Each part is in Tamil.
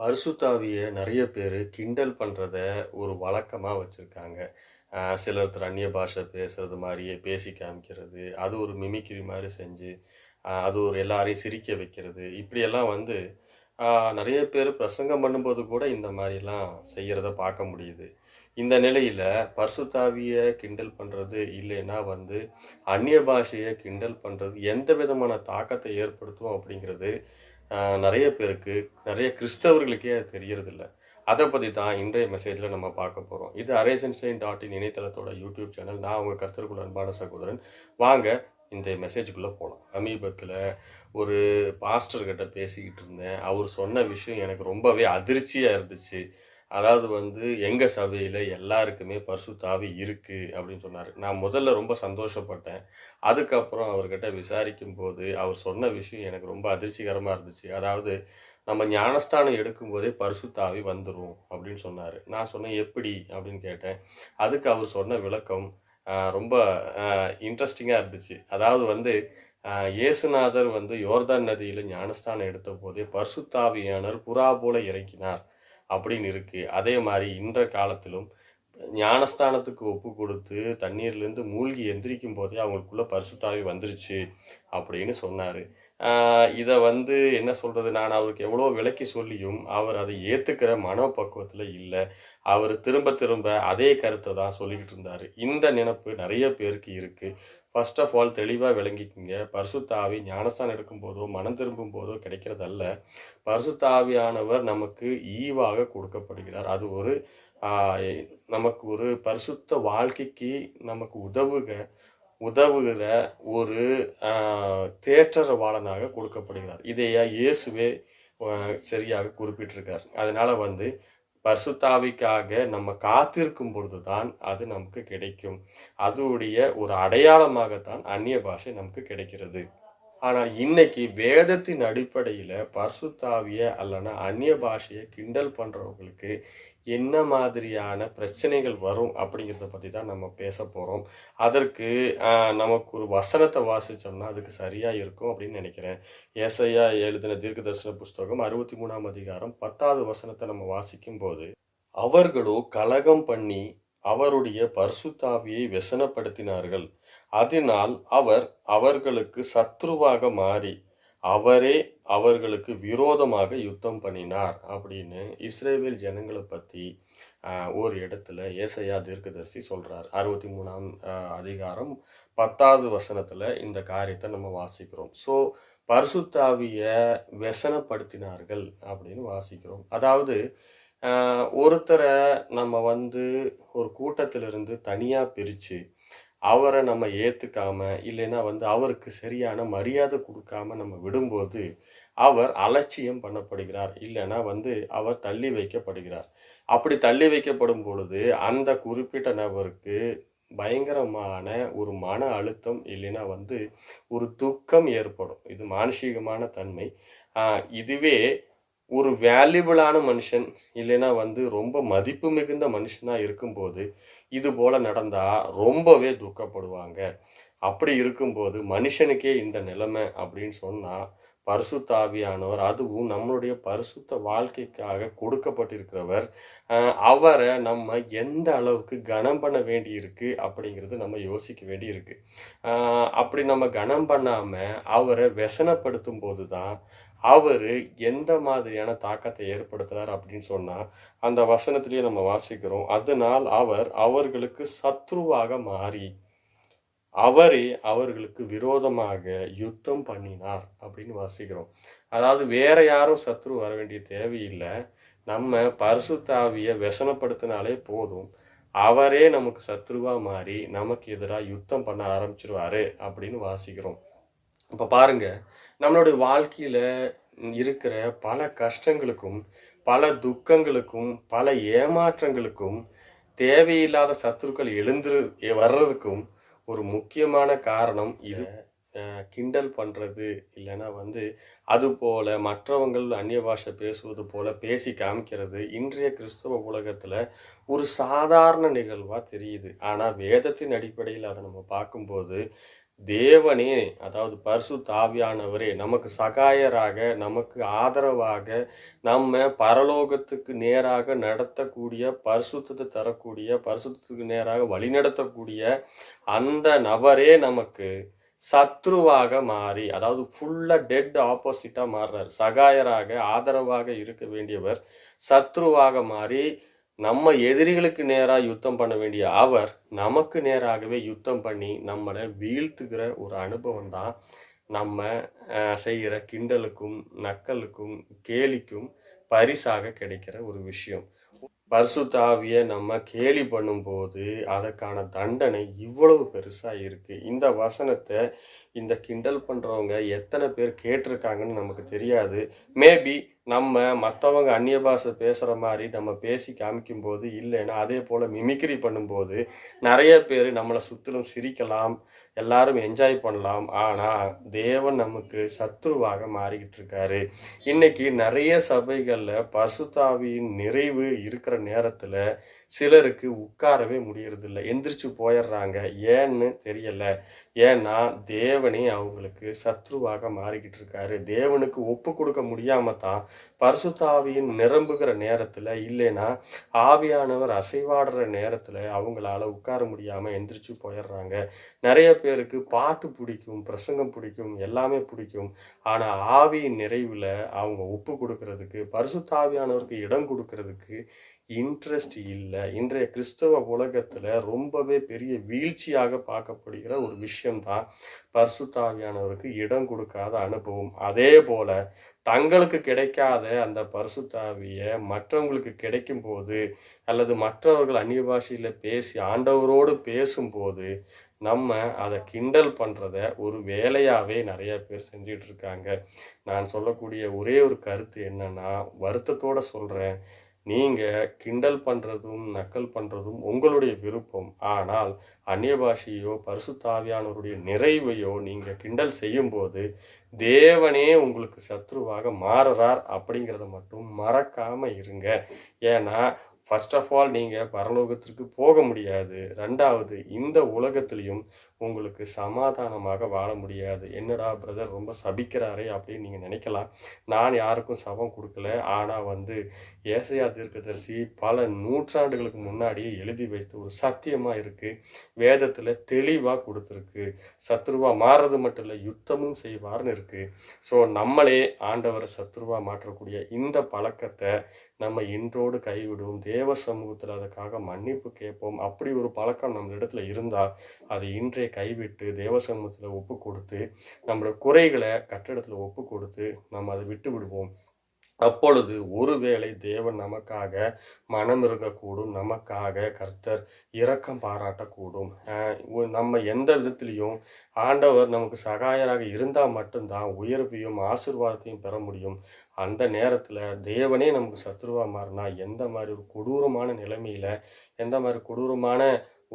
பரிசுத்தாவிய நிறைய பேர் கிண்டல் பண்ணுறத ஒரு வழக்கமாக வச்சுருக்காங்க. சிலர் அந்நிய பாஷை பேசுகிறது மாதிரியே பேசி காமிக்கிறது அது ஒரு மிமிக்ரி மாதிரி செஞ்சு அது ஒரு எல்லாரையும் சிரிக்க வைக்கிறது. இப்படியெல்லாம் வந்து நிறைய பேர் பிரசங்கம் பண்ணும்போது கூட இந்த மாதிரிலாம் செய்கிறத பார்க்க முடியுது. இந்த நிலையில் பரிசுத்தாவிய கிண்டல் பண்ணுறது இல்லைன்னா வந்து அந்நிய பாஷையை கிண்டல் பண்ணுறது எந்த விதமான தாக்கத்தை ஏற்படுத்தும் அப்படிங்கிறது நிறைய பேருக்கு நிறைய கிறிஸ்தவர்களுக்கே அது தெரியறதில்ல. அதை பற்றி தான் இன்றைய மெசேஜில் நம்ம பார்க்க போகிறோம் இது அரேசன்ஸ்டைன் டாட் இன் இணையதளத்தோட யூடியூப் சேனல். நான் உங்கள் கருத்தருக்குள்ள அன்பான சகோதரன். வாங்க இந்த மெசேஜுக்குள்ளே போகலாம் சமீபத்தில் ஒரு பாஸ்டர்கிட்ட பேசிக்கிட்டு இருந்தேன். அவர் சொன்ன விஷயம் எனக்கு ரொம்பவே அதிர்ச்சியாக இருந்துச்சு. அதாவது வந்து எங்கள் சபையில் எல்லாருக்குமே பரிசுத்தாவி இருக்குது அப்படின்னு சொன்னார். நான் முதல்ல ரொம்ப சந்தோஷப்பட்டேன். அதுக்கப்புறம் அவர்கிட்ட விசாரிக்கும் போது அவர் சொன்ன விஷயம் எனக்கு ரொம்ப அதிர்ச்சிகரமாக இருந்துச்சு. அதாவது நம்ம ஞானஸ்தானம் எடுக்கும்போதே பரிசுத்தாவி வந்துடும் அப்படின்னு சொன்னார். நான் சொன்னேன் எப்படி? அப்படின்னு கேட்டேன். அதுக்கு அவர் சொன்ன விளக்கம் ரொம்ப இன்ட்ரெஸ்டிங்காக இருந்துச்சு. அதாவது வந்து இயேசுநாதர் வந்து யோர்தான் நதியில் ஞானஸ்தானம் எடுத்த போதே பர்சுத்தாவியானர் புறா போல இறக்கினார் அப்படின்னு இருக்குது அதே மாதிரி இன்ற காலத்திலும் ஞானஸ்தானத்துக்கு ஒப்பு கொடுத்து தண்ணீர்லேருந்து மூழ்கி எந்திரிக்கும் போதே அவங்களுக்குள்ளே பரிசுத்தாவி வந்துருச்சு அப்படின்னு சொன்னார். இதை வந்து என்ன சொல்கிறது நான் அவருக்கு எவ்வளோ விளக்கி சொல்லியும் அவர் அதை ஏற்றுக்கிற மனப்பக்குவத்தில் இல்லை. அவர் திரும்ப திரும்ப அதே கருத்தை தான் சொல்லிக்கிட்டு இருந்தார். இந்த நினப்பு நிறைய பேருக்கு இருக்குது ஃபர்ஸ்ட் ஆஃப் ஆல் தெளிவாக விளங்கிக்கிங்க. பரிசுத்தாவி ஞானஸ்தானம் எடுக்கும் போதோ மனம் திரும்பும் போதோ கிடைக்கிறதல்ல. பரிசுத்தாவியானவர் நமக்கு ஈவாக கொடுக்கப்படுகிறார். அது ஒரு நமக்கு ஒரு பரிசுத்த வாழ்க்கைக்கு நமக்கு உதவுக உதவுகிற ஒரு ஆஹ், தேற்றரவாளனாக கொடுக்கப்படுகிறார். இதையா இயேசுவே சரியாக குறிப்பிட்டிருக்கார். அதனால் வந்து பரிசுத்தாவிக்காக நம்ம காத்திருக்கும் பொழுது தான் அது நமக்கு கிடைக்கும். அதோடைய ஒரு அடையாளமாகத்தான் அந்நிய பாஷை நமக்கு கிடைக்கிறது. ஆனால் இன்னைக்கு வேதத்தின் அடிப்படையில் பர்சுத்தாவிய அல்லனா அந்நிய பாஷையை கிண்டல் பண்ணுறவங்களுக்கு என்ன மாதிரியான பிரச்சனைகள் வரும் அப்படிங்கிறத பற்றி தான் நம்ம பேச போகிறோம் அதற்கு நமக்கு ஒரு வசனத்தை வாசித்தோம்னா அதுக்கு சரியாக இருக்கும் அப்படின்னு நினைக்கிறேன். ஏசையா எழுதின தீர்க்க தரிசன புஸ்தகம் அறுபத்தி மூணாம் அதிகாரம் பத்தாவது வசனத்தை நம்ம வாசிக்கும் போது அவர்களோ கலகம் பண்ணி அவருடைய பர்சுத்தாவியை வெசனப்படுத்தினார்கள். அதனால் அவர் அவர்களுக்கு சத்ருவாக மாறி அவரே அவர்களுக்கு விரோதமாக யுத்தம் பண்ணினார் அப்படின்னு இஸ்ரேவேல் ஜனங்களை பற்றி ஒரு இடத்துல ஏசையா தீர்க்கதரிசி சொல்கிறார் அறுபத்தி மூணாம் அதிகாரம் பத்தாவது வசனத்தில் இந்த காரியத்தை நம்ம வாசிக்கிறோம். ஸோ பரிசுத்தாவிய வெசனப்படுத்தினார்கள் அப்படின்னு வாசிக்கிறோம். அதாவது ஒருத்தரை நம்ம வந்து ஒரு கூட்டத்திலிருந்து தனியாக பிரித்து அவரை நம்ம ஏற்றுக்காம இல்லைன்னா வந்து அவருக்கு சரியான மரியாதை கொடுக்காம நம்ம விடும்போது அவர் அலட்சியம் பண்ணப்படுகிறார். இல்லைன்னா வந்து அவர் தள்ளி வைக்கப்படுகிறார். அப்படி தள்ளி வைக்கப்படும் பொழுது அந்த குறிப்பிட்ட நபருக்கு பயங்கரமான ஒரு மன அழுத்தம் இல்லைன்னா வந்து ஒரு துக்கம் ஏற்படும். இது மானசீகமான தன்மை. இதுவே ஒரு வேல்யூபிளான மனுஷன் இல்லைன்னா வந்து ரொம்ப மதிப்பு மிகுந்த மனுஷனாக இருக்கும்போது இது போல் நடந்தால் ரொம்பவே துக்கப்படுவாங்க. அப்படி இருக்கும்போது மனுஷனுக்கே இந்த நிலைமை அப்படின்னு சொன்னால் பரிசுத்தாவியானவர் அதுவும் நம்மளுடைய பரிசுத்த வாழ்க்கைக்காக கொடுக்கப்பட்டிருக்கிறவர் அவரை நம்ம எந்த அளவுக்கு கனம் பண்ண வேண்டியிருக்கு அப்படிங்கிறது நம்ம யோசிக்க வேண்டியிருக்கு. அப்படி நம்ம கனம் பண்ணாமல் அவரை व्यसனப்படுத்தும் போது தான் அவர் எந்த மாதிரியான தாக்கத்தை ஏற்படுத்துறார் அப்படின்னு சொன்னால் அந்த வசனத்திலேயே நம்ம வாசிக்கிறோம் அதனால் அவர் அவர்களுக்கு சத்ருவாக மாறி அவரே அவர்களுக்கு விரோதமாக யுத்தம் பண்ணினார் அப்படின்னு வாசிக்கிறோம். அதாவது வேற யாரும் சத்ரு வர வேண்டிய தேவையில்லை. நம்ம பரிசுத்தாவிய வசனப்படுத்தினாலே போதும். அவரே நமக்கு சத்ருவாக மாறி நமக்கு எதிராக யுத்தம் பண்ண ஆரம்பிச்சிருவாரு அப்படின்னு வாசிக்கிறோம். இப்போ பாருங்கள் நம்மளுடைய வாழ்க்கையில் இருக்கிற பல கஷ்டங்களுக்கும் பல துக்கங்களுக்கும் பல ஏமாற்றங்களுக்கும் தேவையில்லாத சத்துருக்கள் எழுந்துரு வர்றதுக்கும் ஒரு முக்கியமான காரணம் இது. கிண்டல் பண்ணுறது இல்லைன்னா வந்து அதுபோல் மற்றவங்கள் அந்நிய பாஷை பேசுவது போல் பேசி காமிக்கிறது இன்றைய கிறிஸ்தவ உலகத்தில் ஒரு சாதாரண நிகழ்வாக தெரியுது. ஆனால் வேதத்தின் அடிப்படையில் அதை நம்ம பார்க்கும்போது தேவனே அதாவது பரிசு தாவியானவரே நமக்கு சகாயராக நமக்கு ஆதரவாக நம்ம பரலோகத்துக்கு நேராக நடத்தக்கூடிய பரிசுத்தத்தை தரக்கூடிய பரிசுத்தத்துக்கு நேராக வழிநடத்தக்கூடிய அந்த நபரே நமக்கு சத்ருவாக மாறி அதாவது ஃபுல்லாக டெட் ஆப்போசிட்டாக மாறுறார். சகாயராக ஆதரவாக இருக்க வேண்டியவர் சத்ருவாக மாறி நம்ம எதிரிகளுக்கு நேராக யுத்தம் பண்ண வேண்டிய அவர் நமக்கு நேராகவே யுத்தம் பண்ணி நம்மளை வீழ்த்துகிற ஒரு அனுபவம் தான் நம்ம செய்கிற கிண்டலுக்கும் நக்கலுக்கும் கேலிக்கும் பரிசாக கிடைக்கிற ஒரு விஷயம். பரிசுத்தாவிய நம்ம கேலி பண்ணும்போது அதற்கான தண்டனை இவ்வளவு பெருசாக இருக்குது இந்த வசனத்தை இந்த கிண்டல் பண்ணுறவங்க எத்தனை பேர் கேட்டிருக்காங்கன்னு நமக்கு தெரியாது. மேபி நம்ம மற்றவங்க அந்நிய பாஷை பேசுகிற மாதிரி நம்ம பேசி காமிக்கும்போது இல்லைன்னா அதே போல் மிமிக்ரி பண்ணும்போது நிறைய பேர் நம்மளை சுற்றிலும் சிரிக்கலாம் எல்லாரும் என்ஜாய் பண்ணலாம். ஆனால் தேவன் நமக்கு சத்ருவாக மாறிக்கிட்டு இருக்காரு. இன்னைக்கு நிறைய சபைகளில் பசுத்தாவியின் நிறைவு இருக்கிற நேரத்தில் சிலருக்கு உட்காரவே முடியறதில்ல. எந்திரிச்சு போயிடுறாங்க. ஏன்னு தெரியல. ஏன்னா தேவனே அவங்களுக்கு சத்ருவாக மாறிக்கிட்டு இருக்காரு தேவனுக்கு ஒப்பு கொடுக்க முடியாம தான் பரிசுத்தாவியின் நிரம்புகிற நேரத்தில் இல்லைன்னா ஆவியானவர் அசைவாடுற நேரத்தில் அவங்களால உட்கார முடியாமல் எந்திரிச்சு போயிடுறாங்க. நிறைய பேருக்கு பாட்டு பிடிக்கும் பிரசங்கம் பிடிக்கும் எல்லாமே பிடிக்கும். ஆனால் ஆவியின் நிறைவில் அவங்க ஒப்பு கொடுக்கறதுக்கு பரிசுத்தாவியானவருக்கு இடம் கொடுக்கறதுக்கு இன்ட்ரெஸ்ட் இல்லை. இன்றைய கிறிஸ்தவ உலகத்தில் ரொம்பவே பெரிய வீழ்ச்சியாக பார்க்கப்படுகிற ஒரு விஷயம்தான் பரிசுத்தாவியானவருக்கு இடம் கொடுக்காத அனுபவம். அதே போல தங்களுக்கு கிடைக்காத அந்த பரிசுத்தாவியை மற்றவங்களுக்கு கிடைக்கும் போது அல்லது மற்றவர்கள் அந்நிய பாஷையில் பேசி ஆண்டவரோடு பேசும்போது நம்ம அதை கிண்டல் பண்ணுறத ஒரு வேலையாகவே நிறைய பேர் செஞ்சிட்ருக்காங்க நான் சொல்லக்கூடிய ஒரே ஒரு கருத்து என்னென்னா வருத்தத்தோட சொல்கிறேன் நீங்கள் கிண்டல் பண்ணுறதும் நக்கல் பண்ணுறதும் உங்களுடைய விருப்பம். ஆனால் அந்நிய பாஷையோ பரிசுத்தாவியானவருடைய நிறைவையோ நீங்கள் கிண்டல் செய்யும்போது தேவனே உங்களுக்கு சத்ருவாக மாறுறார் அப்படிங்கிறத மட்டும் மறக்காமல் இருங்க. ஏன்னா ஃபஸ்ட் ஆஃப் ஆல் நீங்கள் பரலோகத்திற்கு போக முடியாது. ரெண்டாவது இந்த உலகத்திலையும் உங்களுக்கு சமாதானமாக வாழ முடியாது. என்னடா பிரதர் ரொம்ப சபிக்கிறாரே அப்படின்னு நீங்கள் நினைக்கலாம். நான் யாருக்கும் சபம் கொடுக்கல. ஆனால் வந்து ஏசையா தீர்க்கதரிசி பல நூற்றாண்டுகளுக்கு முன்னாடியே எழுதி வைத்து ஒரு சத்தியமாக இருக்குது வேதத்தில் தெளிவாக கொடுத்துருக்கு. சத்ருவா மாறுறது மட்டும் இல்லை யுத்தமும் செய்வார்னு இருக்குது ஸோ நம்மளே ஆண்டவரை சத்ருவா மாற்றக்கூடிய இந்த பழக்கத்தை நம்ம இன்றோடு கைவிடுவோம். தேவ சமூகத்தில் அதுக்காக மன்னிப்பு கேட்போம். அப்படி ஒரு பழக்கம் நம்ம இடத்துல இருந்தால் அது இன்றைய கைவிட்டு தேவசமத்தில் ஒப்பு கொடுத்து நம்மளோட குறைகளை கட்டிடத்தில் ஒப்பு கொடுத்து நம்ம அதை விட்டு விடுவோம். அப்பொழுது ஒருவேளை தேவன் நமக்காக மனம் இருக்கக்கூடும் நமக்காக கர்த்தர் இரக்கம் பாராட்டக்கூடும். நம்ம எந்த விதத்திலையும் ஆண்டவர் நமக்கு சகாயராக இருந்தால் மட்டும்தான் உயர்வையும் ஆசீர்வாதத்தையும் பெற முடியும். அந்த நேரத்தில் தேவனே நமக்கு சத்ருவா மாறினா எந்த மாதிரி ஒரு கொடூரமான நிலைமையில் எந்த மாதிரி கொடூரமான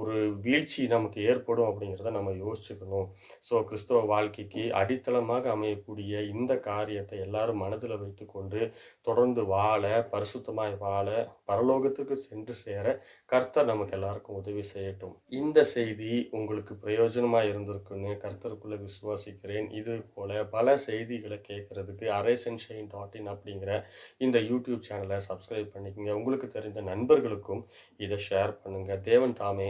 ஒரு வீழ்ச்சி நமக்கு ஏற்படும் அப்படிங்கிறத நம்ம யோசிச்சுக்கணும். ஸோ கிறிஸ்தவ வாழ்க்கைக்கு அடித்தளமாக அமையக்கூடிய இந்த காரியத்தை எல்லாரும் மனதில் வைத்துக்கொண்டு தொடர்ந்து வாழ பரிசுத்தமாய் வாழ பரலோகத்துக்கு சென்று சேர கர்த்தர் நமக்கு எல்லாருக்கும் உதவி செய்யட்டும். இந்த செய்தி உங்களுக்கு பிரயோஜனமாக இருந்திருக்குன்னு கர்த்தருக்குள்ளே விசுவாசிக்கிறேன். இது போல பல செய்திகளை கேட்குறதுக்கு அரேசன்ஷைன் டாட் இன் அப்படிங்கிற இந்த யூடியூப் சேனலை சப்ஸ்கிரைப் பண்ணிக்கோங்க. உங்களுக்கு தெரிந்த நண்பர்களுக்கும் இதை ஷேர் பண்ணுங்கள் தேவன் தாமே